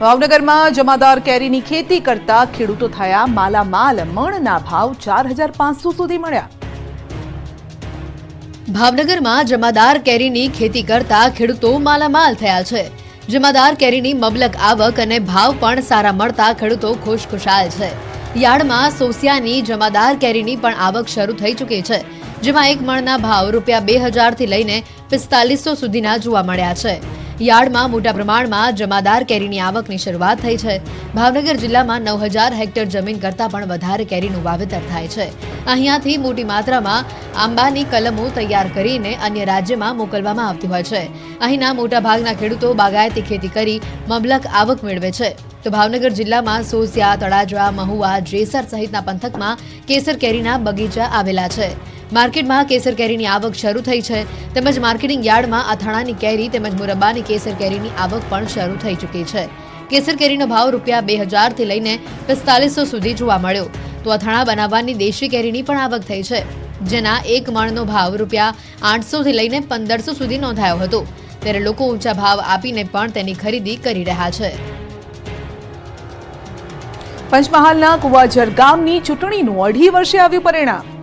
ભાવનગરમાં જમાદાર કેરીની ખેતી કરતા ખેડૂતો થયા માલામાલ, મણના ભાવ ચાર હજાર પાંચસો સુધી મળ્યા. ભાવનગરમાં જમાદાર કેરીની ખેતી કરતા ખેડૂતો માલામાલ થયા છે. જમાદાર કેરીની મબલક આવક અને ભાવ પણ સારા મળતા ખેડૂતો ખુશખુશાલ છે. યાર્ડમાં સોસિયાની જમાદાર કેરીની પણ આવક શરૂ થઈ ચૂકી છે, જેમાં એક મણના ભાવ રૂપિયા બે હજારથી લઈને પિસ્તાલીસો સુધીના જોવા મળ્યા છે. યાર્ડમાં મોટા પ્રમાણમાં જમાદાર કેરીની આવકની શરૂઆત થઈ છે. ભાવનગર જિલ્લામાં નવ હજાર હેક્ટર જમીન કરતાં પણ વધારે કેરીનું વાવેતર થાય છે. અહીંયાથી મોટી માત્રામાં આંબાની કલમો તૈયાર કરીને અન્ય રાજ્યમાં મોકલવામાં આવતી હોય છે. અહીંના મોટા ભાગના ખેડૂતો બાગાયતી ખેતી કરી મબલક આવક મેળવે છે. તો ભાવનગર જિલ્લામાં સોસિયા તળાજવા મહુવા, જેસર સહિતના પંથકમાં કેસર કેરીના બગીચા આવેલા છે. માર્કેટમાં કેસર કેરીની આવક શરૂ થઈ છે. તેમજ માર્કેટિંગ યાર્ડમાં અથાણાની કેરી તેમજ મુરબ્બાની કેસર કેરીની આવક પણ શરૂ થઈ ચૂકી છે. કેસર કેરીનો ભાવ રૂપિયા બે હજારથી લઈને પિસ્તાલીસો સુધી જોવા મળ્યો. તો અથાણા બનાવવાની દેશી કેરીની પણ આવક થઈ છે. જેના એક મણનો ભાવ રૂપિયા આઠસોથી લઈને પંદરસો સુધી નોંધાયો હતો. ત્યારે લોકો ઊંચા ભાવ આપીને પણ તેની ખરીદી કરી રહ્યા છે. પંચમહાલના કુવાઝર ગામની ચૂંટણીનું અઢી વર્ષે આવ્યું પરિણામ.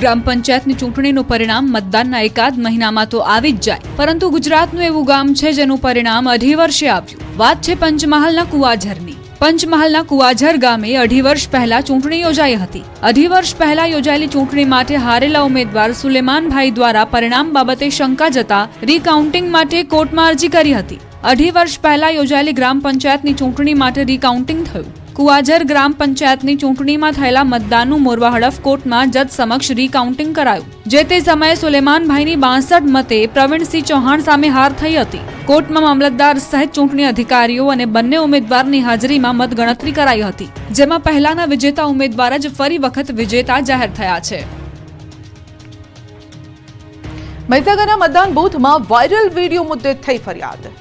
ગ્રામ પંચાયતની ચૂંટણીનું પરિણામ મતદાનના એકાદ મહિનામાં તો આવી જ જાય. પરંતુ ગુજરાતનું એવું ગામ છે જેનું પરિણામ અઢી વર્ષે આવ્યું. વાત છે પંચમહાલના કુવાઝરની. પંચમહાલના કુવાઝર ગામે અઢી વર્ષ પહેલા ચૂંટણી યોજાઈ હતી. અઢી વર્ષ પહેલા યોજાયેલી ચૂંટણી માટે હારેલા ઉમેદવાર સુલેમાનભાઈ દ્વારા પરિણામ બાબતે શંકા જતા રીકાઉન્ટિંગ માટે કોર્ટમાં અરજી કરી હતી. અઢી વર્ષ પહેલા યોજાયેલી ગ્રામ પંચાયતની ચૂંટણી માટે રીકાઉન્ટિંગ થયું. કુવાઝર ગ્રામ પંચાયતની ચૂંટણીમાં થયેલા મતદાનનું મોરવા હડફ કોર્ટમાં જજ સમક્ષ રીકાઉન્ટિંગ કરાયું, જે તે સમયે સુલેમાનભાઈની બાસઠ મતે પ્રવીણસિંહ ચૌહાણ સામે હાર થઈ હતી. કોર્ટમાં મામલતદાર સહિત ચૂંટણી અધિકારીઓ અને બંને ઉમેદવારની હાજરીમાં મતગણતરી કરાઈ હતી, જેમાં પહેલાના વિજેતા ઉમેદવાર જ ફરી વખત વિજેતા જાહેર થયા છે. મહીસાગરના મતદાન બૂથમાં વાયરલ વીડિયો મુદ્દે થઈ ફરિયાદ.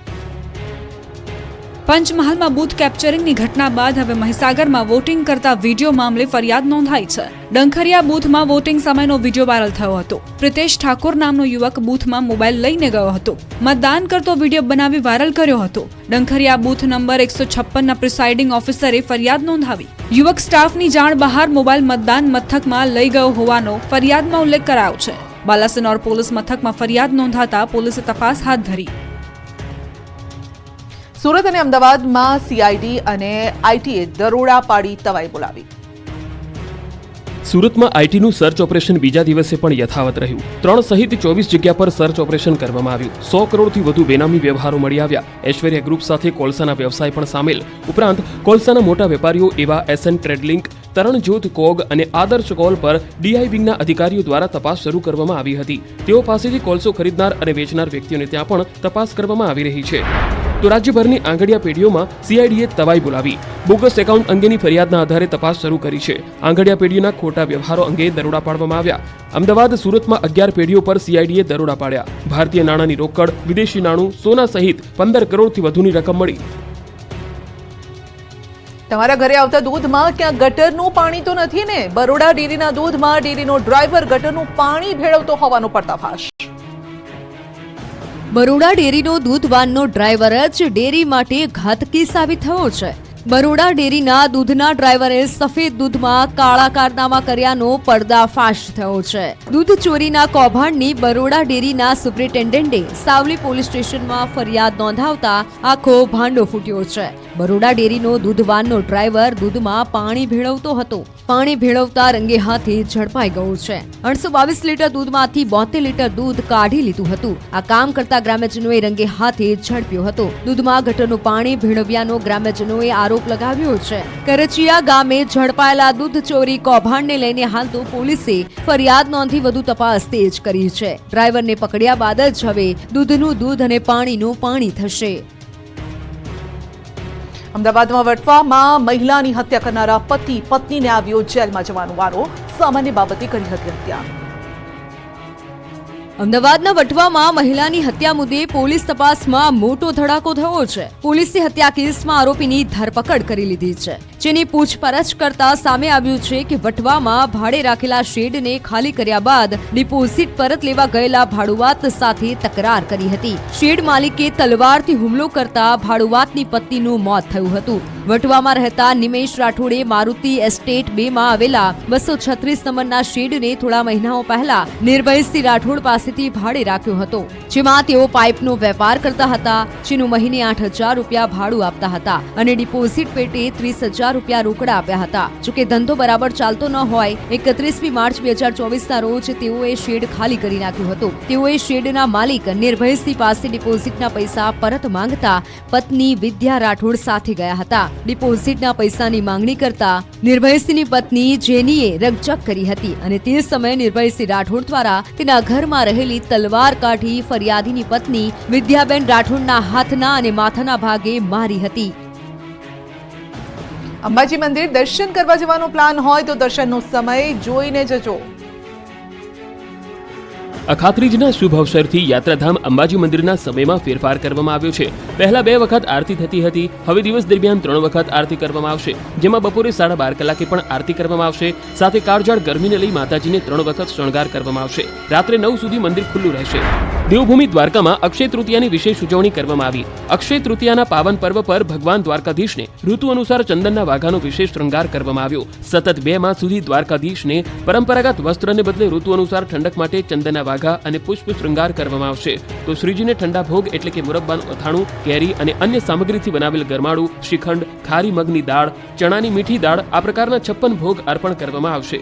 પંચમહાલમાં બૂથ કેપ્ચરિંગની ઘટના બાદ હવે મહીસાગરમાં વોટિંગ કરતા વીડિયો મામલે ફરિયાદ નોંધાઈ છે. ડંખરિયા બૂથમાં વોટિંગ સમયનો વીડિયો વાયરલ થયો હતો. પ્રિતેશ ઠાકોર નામનો યુવક બૂથમાં મોબાઈલ લઈને ગયો હતો. મતદાન કરતો વીડિયો બનાવી વાયરલ કર્યો હતો. ડંખરિયા બૂથ નંબર એકસો છપ્પનના પ્રિસાઇડિંગ ઓફિસરે ફરિયાદ નોંધાવી. યુવક સ્ટાફની જાણ બહાર મોબાઈલ મતદાન મથકમાં લઈ ગયો હોવાનો ફરિયાદમાં ઉલ્લેખ કરાયો છે. બાલાસિનોર પોલીસ મથકમાં ફરિયાદ નોંધાતા પોલીસે તપાસ હાથ ધરી. સુરત અને અમદાવાદમાં સીઆઈડી અને આઈટીએ દરોડા પાડી તવાઈ બોલાવી. સુરતમાં આઈટીનું સર્ચ ઓપરેશન બીજા દિવસે પણ યથાવત રહ્યું. ત્રણ સહિત ચોવીસ જગ્યા પર સર્ચ ઓપરેશન કરવામાં આવ્યું. સો કરોડથી વધુ બેનામી વ્યવહારો મળી આવ્યા. ઐશ્વર્યા ગ્રુપ સાથે કોલસાના વ્યવસાય પણ સામેલ. ઉપરાંત, કોલસાના મોટા વેપારીઓ એવા એસએન ટ્રેડલિંક તરણજ્યોત કોગ અને આદર્શ કોલ પર ડીઆઈ અધિકારીઓ દ્વારા તપાસ શરૂ કરવામાં આવી હતી. તેઓ પાસેથી કોલસો ખરીદનાર અને વેચનાર વ્યક્તિઓને ત્યાં પણ તપાસ કરવામાં આવી રહી છે. તો રાજ્યભરની આંગડિયા પેઢીઓમાં સીઆઈડીએ તવાઈ બોલાવી. બોગસ એકાઉન્ટ અંગેની ફરિયાદના આધારે તપાસ શરૂ કરી છે. આંગડિયા પેઢીઓના ખોટા વ્યવહારો અંગે દરોડા પાડવામાં આવ્યા. અમદાવાદ, સુરતમાં અગિયાર પેઢીઓ પર સીઆઈડીએ દરોડા પાડ્યા. ભારતીય નાણાંની રોકડ, વિદેશી નાણું, સોના સહિત પંદર કરોડથી વધુની રકમ મળી. તમારા ઘરે આવતા દૂધમાં ક્યાં ગટરનું પાણી તો નથી ને? બરોડા ડેરીના દૂધમાં ડેરીનો ડ્રાઈવર ગટરનું પાણી ભેળવતો હોવાનો પર્દાફાશ. બરોડા ડેરીનો દૂધવાનનો ડ્રાઈવર જ ડેરી માટે ઘાતકી સાબિત થયો છે. બરોડા ડેરીના દૂધના ડ્રાઈવરે સફેદ દૂધમાં કાળા કારનામા કર્યાનો પર્દાફાશ થયો છે. દૂધ ચોરીના કૌભાંડની બરોડા ડેરીના સુપ્રિન્ટેન્ડન્ટે સાવલી પોલીસ સ્ટેશનમાં ફરિયાદ નોંધાવતા આખો ભાંડો ફૂટ્યો છે. બરોડા ડેરીનો દૂધવાનનો ડ્રાઈવર દૂધમાં પાણી ભેળવતો હતો. પાણી ભેળવતા રંગે હાથે ઝડપાઈ ગયો છે. અણસો બાવીસ લીટર દૂધમાંથી બોતેર લીટર દૂધ કાઢી લીધું હતું. આ કામ કરતા ગ્રામ્યજનોએ રંગે હાથે ઝડપ્યો હતો. દૂધમાં ગટરનું પાણી ભેળવ્યાનો ગ્રામ્યજનોએ આરોપ લગાવ્યો છે. કરચિયા ગામે ઝડપાયેલા દૂધ ચોરી કૌભાંડને લઈને હાલ તો પોલીસે ફરિયાદ નોંધી વધુ તપાસ તેજ કરી છે. ડ્રાઈવરને પકડ્યા બાદ જ હવે દૂધનું દૂધ અને પાણીનું પાણી થશે. અમદાવાદમાં વટવામાં મહિલાની હત્યા કરનારા પતિ, પત્નીને આવ્યો જેલમાં જવાનો વારો. સામાન્ય બાબતે કરી હતી હત્યા. અમદાવાદના વટવામાં મહિલાની હત્યા મુદ્દે પોલીસ તપાસમાં મોટો ધડાકો થયો છે. પોલીસે હત્યા કેસમાં આરોપીની ધરપકડ કરી લીધી છે. જેની પૂછપરછ કરતા સામે આવ્યું છે કે વટવામાં ભાડે રાખેલા શેડને ખાલી કર્યા બાદ ડિપોઝિટ પરત લેવા ગયેલા ભાડુઆત સાથે તકરાર કરી હતી. શેડ માલિકે તલવારથી હુમલો કરતા ભાડુઆતની પત્નીનું મોત થયું હતું. વટવામાં રહેતા નિમેશ રાઠોડે મારુતિ એસ્ટેટ બે માં આવેલા બસો છત્રીસ નંબરના શેડને થોડા મહિનાઓ પહેલા નિર્ભયસિંહ રાઠોડ પાસેથી ભાડે રાખ્યો હતો, જેમાં તેઓ પાઇપનો વેપાર કરતા હતા, જેનું મહિને આઠ હજાર રૂપિયા ભાડું આપતા હતા અને ડિપોઝિટ પેટે ત્રીસ હજાર રૂપિયા રોકડા આપ્યા હતા. જોકે ધંધો બરાબર ચાલતો ન હોય, એકત્રીસમી માર્ચ બે હજાર ચોવીસના રોજ તેઓએ શેડ ખાલી કરી નાખ્યું હતું. તેઓએ શેડના માલિક નિર્ભયસિંહ પાસે ડિપોઝિટના પૈસા પરત માંગતા પત્ની વિદ્યા રાઠોડ સાથે ગયા હતા. ડિપોઝિટના પૈસાની માંગણી કરતા નિર્ભયસિંહની પત્ની જેનીએ રકજક કરી હતી અને તે સમયે નિર્ભયસિંહ રાઠોડ દ્વારા તેના ઘરમાં રહેલી તલવાર કાઢી ફરિયાદીની પત્ની વિદ્યાબેન રાઠોડના હાથના અને માથાના ભાગે મારી હતી. અંબાજી મંદિર દર્શન કરવા જવાનો પ્લાન હોય તો દર્શનનો સમય જોઈને જજો. અખાત્રીજના શુભ અવસરથી યાત્રાધામ અંબાજી મંદિરના સમયમાં ફેરફાર કરવામાં આવ્યો છે. પહેલા બે વખત આરતી થતી હતી. હવે દિવસ દરમિયાન ત્રણ વખત આરતી કરવામાં આવશે. જેમાં બપોરે સાડા બાર કલાકે પણ આરતી કરવામાં આવશે. સાથે કાળજાળ ગરમીને લઈ માતાજીને ત્રણ વખત શણગાર કરવામાં આવશે. રાત્રે નવ સુધી મંદિર ખુલ્લું રહેશે. દેવભૂમિ દ્વારકામાં અક્ષય તૃતીયાની વિશેષ ઉજવણી કરવામાં આવી. અક્ષય તૃતીયાના પાવન પર્વ પર ભગવાન દ્વારકાધીશને ઋતુ અનુસાર ચંદનના વાઘાનો વિશેષ શૃંગાર કરવામાં આવ્યો. સતત બે માસ સુધી દ્વારકાધીશને પરંપરાગત વસ્ત્રને બદલે ઋતુ અનુસાર ઠંડક માટે ચંદનના વાઘા અને પુષ્પ શૃંગાર કરવામાં આવશે. તો શ્રીજીને ઠંડા ભોગ એટલે કે મુરબ્બાનું અથાણું, કેરી અને અન્ય સામગ્રીથી બનાવેલ ગરમાળું શ્રીખંડ, ખારી મગની દાળ, ચણાની મીઠી દાળ આ પ્રકારના છપ્પન ભોગ અર્પણ કરવામાં આવશે.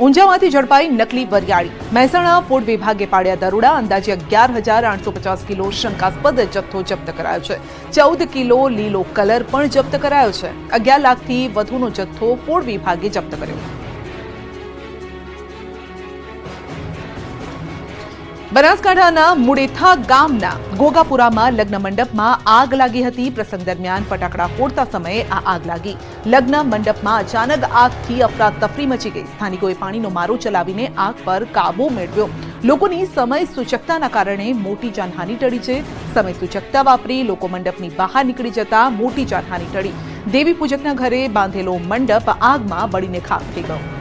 ઊંઝામાંથી ઝડપાઈ નકલી વરિયાળી. મહેસાણા ફૂડ વિભાગે પાડ્યા દરોડા અંદાજે અગિયાર હજાર આઠસો પચાસ કિલો શંકાસ્પદ જથ્થો જપ્ત કરાયો છે. ચૌદ કિલો લીલો કલર પણ જપ્ત કરાયો છે. અગિયાર લાખથી વધુનો જથ્થો ફૂડ વિભાગે જપ્ત કર્યો. બનાસકાંઠાના મુડેથા ગામના ગોગાપુરામાં લગ્ન મંડપમાં આગ લાગી હતી. પ્રસંગ દરમિયાન ફટાકડા ફોડતા સમયે આ આગ લાગી. લગ્ન મંડપમાં અચાનક આગથી અફરાતફરી મચી ગઈ. સ્થાનિકોએ પાણીનો મારો ચલાવીને આગ પર કાબુ મેળવ્યો. લોકોની સમય સૂચકતાના કારણે મોટી જાનહાની ટળી છે. સમય સૂચકતા વાપરી લોકો મંડપની બહાર નીકળી જતા મોટી જાનહાની ટળી. દેવી પૂજકના ઘરે બાંધેલો મંડપ આગમાં બળીને ખાક થઈ ગયો.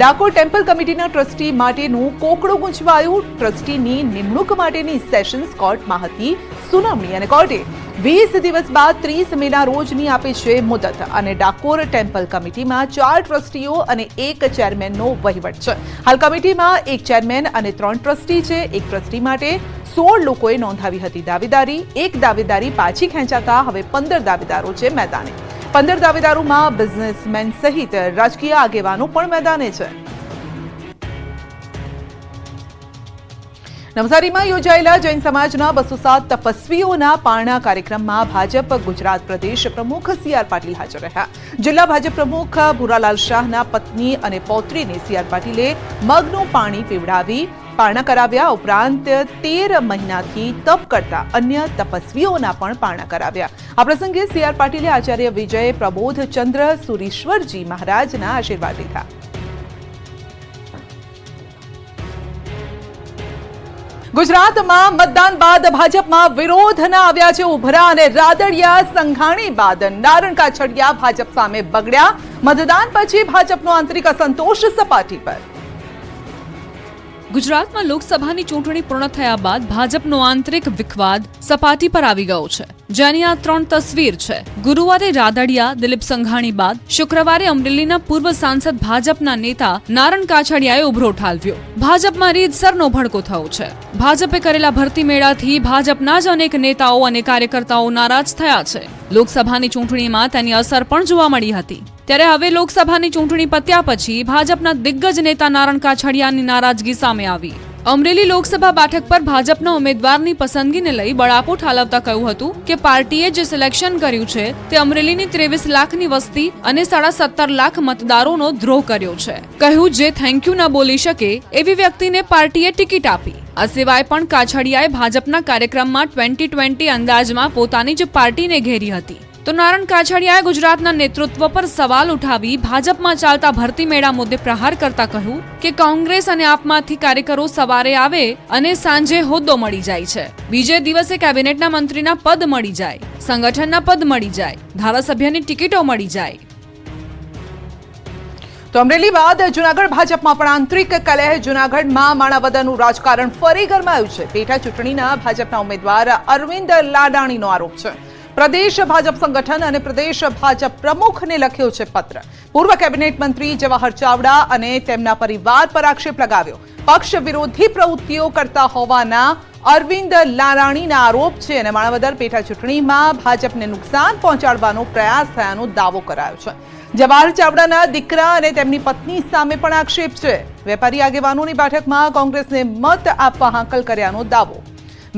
ડાકોર ટેમ્પલ કમિટીના ટ્રસ્ટી માટેનું કોકડું ગૂંચવાયું. ટ્રસ્ટીની નિમણૂક માટેની સેશન્સ કોર્ટમાં હતી સુનાવણી અને કોર્ટે. વીસ દિવસ બાદ ત્રીસ મેના રોજની આપે છે મુદત અને ડાકોર ટેમ્પલ કમિટીમાં ચાર ટ્રસ્ટીઓ અને એક ચેરમેનનો વહીવટ છે. હાલ કમિટીમાં એક ચેરમેન અને ત્રણ ટ્રસ્ટી છે. એક ટ્રસ્ટી માટે સોળ લોકોએ નોંધાવી હતી દાવેદારી, એક દાવેદારી પાછી ખેંચાતા હવે પંદર દાવેદારો છે મેદાને. પંદર દાવેદારોમાં બિઝનેસમેન સહિત રાજકીય આગેવાનો પણ મેદાને છે. નવસારીમાં યોજાયેલા જૈન સમાજના બસો સાત તપસ્વીઓના પારણા કાર્યક્રમમાં ભાજપ ગુજરાત પ્રદેશ પ્રમુખ સી આર પાટીલ હાજર રહ્યા. જિલ્લા ભાજપ પ્રમુખ ભૂરાલાલ શાહના પત્ની અને પૌત્રીને સી આર પાટીલે મગનું પાણી પીવડાવી પારણા કરાવ્યા ઉપરાંત તેર મહિનાથી તપ કરતા અન્ય તપસ્વીઓના પણ પારણા કરાવ્યા. આ પ્રસંગે સી આર પાટીલે આચાર્ય વિજય પ્રબોધ ચંદ્ર સુરીશ્વરજી મહારાજના આશીર્વાદ લીધા ગુજરાતમાં મતદાન બાદ ભાજપમાં વિરોધના આવ્યા છે ઉભરા અને રાદડિયા સંઘાણી બાદ નારણ કાછડિયા ભાજપ સામે બગડ્યા. મતદાન પછી ભાજપનો આંતરિક અસંતોષ સપાટી પર. ગુજરાતમાં લોકસભાની ચૂંટણી પૂર્ણ થયા બાદ ભાજપનો આંતરિક વિખવાદ સપાટી પર આવી ગયો છે. જેની આ ત્રણ તસવીર છે. ગુરુવારે રાદડિયા, દિલીપ સંઘાણી બાદ શુક્રવારે અમરેલીના પૂર્વ સાંસદ ભાજપના નેતા નારણ કાછડિયાએ ઉભરો ઠાલવ્યો. ભાજપમાં રીતસરનો ભડકો થયો છે. ભાજપે કરેલા ભરતી મેળાથી ભાજપના જ અનેક નેતાઓ અને કાર્યકર્તાઓ નારાજ થયા છે. લોકસભાની ચૂંટણીમાં તેની અસર પણ જોવા મળી હતી. ત્યારે હવે લોકસભાની ચૂંટણી પત્યા પછી ભાજપના દિગ્ગજ નેતા નારણ કાછડિયાની નારાજગી સામે આવી. અમરેલી લોકસભા બેઠક પર ભાજપના ઉમેદવારની પસંદગીને લઈ બળાપો ઠાલવતા કહ્યું હતું કે પાર્ટીએ જે સિલેક્શન કર્યું છે તે અમરેલીની ત્રેવીસ લાખની વસ્તી અને સાડા સત્તર લાખ મતદારોનો દ્રોહ કર્યો છે. કહ્યું જે થેન્ક યુ ન બોલી શકે એવી વ્યક્તિને પાર્ટીએ ટિકિટ આપી. આ સિવાય પણ કાછડિયાએ ભાજપના કાર્યક્રમમાં ટ્વેન્ટી ટ્વેન્ટી અંદાજમાં પોતાની જ પાર્ટીને ઘેરી હતી. તો નારણ કાછડિયાએ ગુજરાતના નેતૃત્વ પર સવાલ ઉઠાવી ભાજપમાં ચાલતા ભરતી મેળા મુદ્દે પ્રહાર કરતા કહ્યું કે કોંગ્રેસ અને આપમાંથી કાર્યકરો સવારે આવે અને સાંજે હોદ્દો મળી જાય છે. બીજે દિવસે કેબિનેટના મંત્રીના પદ મળી જાય, સંગઠનના પદ મળી જાય, ધારાસભ્યની ટિકિટો મળી જાય. તો અમરેલી બાદ જુનાગઢ ભાજપમાં પણ આંતરિક કલહ. જુનાગઢમાં માણાવદરનું રાજકારણ ફરી ગરમાયું છે. પેટા ચૂંટણીના ભાજપના ઉમેદવાર અરવિંદ લાડાણીનો આરોપ છે. પ્રદેશ ભાજપ સંગઠન અને પ્રદેશ ભાજપ પ્રમુખને લખ્યો છે પત્ર. પૂર્વ કેબિનેટ મંત્રી જવાહર ચાવડા અને તેમના પરિવાર પર આક્ષેપ લગાવ્યો. પક્ષ વિરોધી પ્રવૃત્તિઓ કરતા હોવાના અરવિંદ લારાણીના આરોપ છે અને માણાવદર પેટા ચૂંટણીમાં ભાજપને નુકસાન પહોંચાડવાનો પ્રયાસ થયાનો દાવો કરાયો છે. જવાહર ચાવડાના દીકરા અને તેમની પત્ની સામે પણ આક્ષેપ છે. વેપારી આગેવાનોની બેઠકમાં કોંગ્રેસને મત આપવા હાંકલ કર્યાનો દાવો.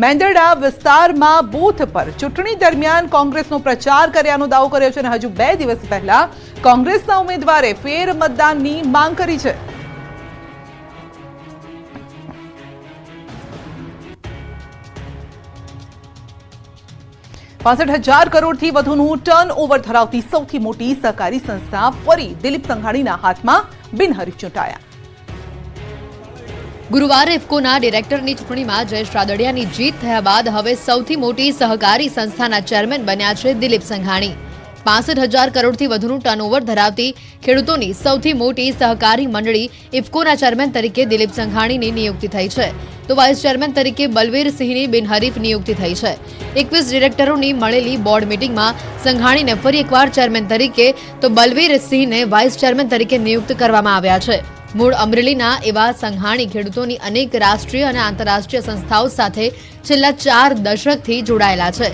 મેંદરડા વિસ્તારમાં બૂથ પર ચૂંટણી દરમિયાન કોંગ્રેસનો પ્રચાર કર્યાનો દાવો કર્યો છે અને હજુ બે દિવસ પહેલા કોંગ્રેસના ઉમેદવારે ફેર મતદાનની માંગ કરી છે. પાસઠ હજાર કરોડથી વધુનું ટર્ન ઓવર ધરાવતી સૌથી મોટી સહકારી સંસ્થા ફરી દિલીપ સંઘાણીના હાથમાં બિનહરીફ ચૂંટાયા. ગુરુવારે ઇફકોના ડિરેક્ટરની ચૂંટણીમાં જયેશ રાદડિયાની જીત થયા બાદ હવે સૌથી મોટી સહકારી સંસ્થાના ચેરમેન બન્યા છે દિલીપ સંઘાણી. પાસઠ હજાર કરોડથી વધુનું ટર્નઓવર ધરાવતી ખેડૂતોની સૌથી મોટી સહકારી મંડળી ઇફકોના ચેરમેન તરીકે દિલીપ સંઘાણીની નિયુક્તિ થઈ છે. તો વાઇસ ચેરમેન તરીકે બલવીરસિંહની બિનહરીફ નિયુક્તિ થઈ છે. એકવીસ ડિરેક્ટરોની મળેલી બોર્ડ મિટિંગમાં સંઘાણીને ફરી એકવાર ચેરમેન તરીકે, તો બલવીરસિંહને વાઇસ ચેરમેન તરીકે નિયુક્ત કરવામાં આવ્યા છે. મૂળ અમરેલીના એવા સંઘાણી ખેડૂતોની અનેક રાષ્ટ્રીય અને આંતરરાષ્ટ્રીય સંસ્થાઓ સાથે છેલ્લા ચાર દશકથી જોડાયેલા છે.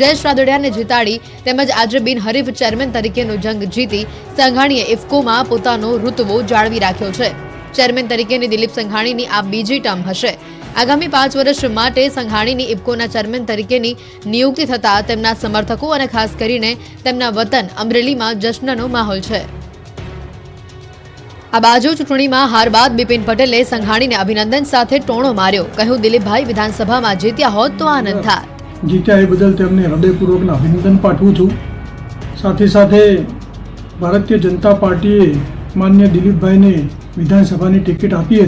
જયેશ રાદડિયાને જીતાડી તેમજ આજે બિનહરીફ ચેરમેન તરીકેનો જંગ જીતી સંઘાણીએ ઇફકોમાં પોતાનો રૂતવો જાળવી રાખ્યો છે. ચેરમેન તરીકેની દિલીપ સંઘાણીની આ બીજી ટર્મ હશે. આગામી પાંચ વર્ષ માટે સંઘાણીની ઇફકોના ચેરમેન તરીકેની નિયુક્તિ થતાં તેમના સમર્થકો અને ખાસ કરીને તેમના વતન અમરેલીમાં જશ્નનો માહોલ છે. આ બાજુ ચૂંટણીમાં હાર બાદ બિપિન પટેલે સંઘાણીને અભિનંદન સાથે ટોણો માર્યો. કહ્યું, દિલીપભાઈ વિધાનસભામાં જીત્યા હોત તો આનંદ થાત. જીત્યા એ બદલ તેમને હૃદયપૂર્વકના અભિનંદન પાઠવું છું. સાથે સાથે ભારતીય જનતા પાર્ટીએ માન્ય દિલીપભાઈને વિધાનસભાની ટિકિટ આપી